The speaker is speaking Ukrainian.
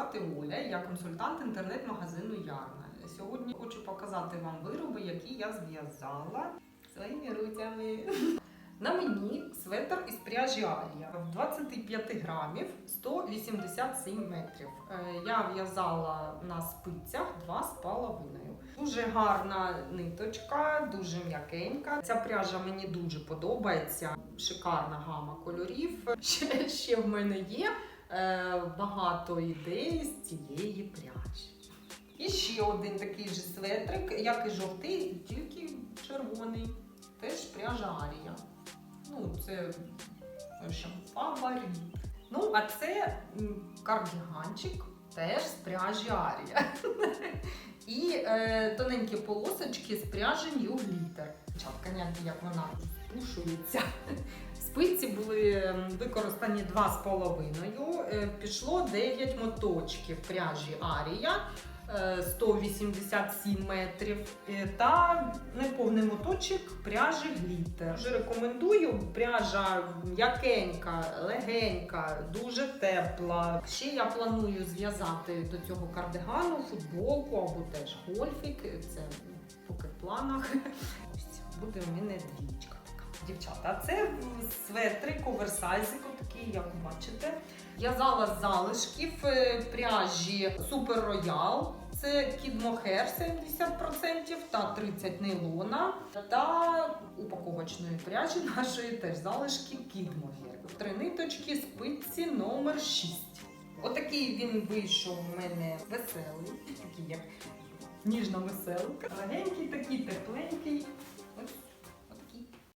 звати Оля, я консультант інтернет-магазину Ярна. Сьогодні хочу показати вам вироби, які я зв'язала своїми руцями. На мені светр із пряжі Алія в 25 грамів 187 метрів. Е, Я в'язала на спицях 2,5. Дуже гарна ниточка, дуже м'якенька. Ця пряжа мені дуже подобається. Шикарна гама кольорів. Ще, ще в мене є багато ідей з цієї пряжі. І ще один такий же светрик, як і жовтий, тільки червоний. Теж пряжа Арія. Ну, це фаворит. Ну, а це кардіганчик теж з пряжі Арія. І е, тоненькі полосочки з пряжі New Glitter. Гляньте, як вона спушується. Спиці були використані 2,5. Е, Пішло 9 моточків пряжі Арія. е, 187 метрів е, та неповний моточок пряжі глітер. Дуже рекомендую. Пряжа м'якенька, легенька, дуже тепла. Ще я планую зв'язати до цього кардигану, футболку або теж гольфік. Це поки в планах. Буде в мене двічка. Дівчата, це светрик, оверсайзик, такий, як бачите. В'язала з залишків е, пряжі Super Royal. Це Mohair 70% та 30 нейлона. Та упаковочної пряжі нашої теж залишки Mohair. Три ниточки, спиці номер 6. Отакий він вийшов у мене веселий, такий як ніжна веселка. Легенький такий,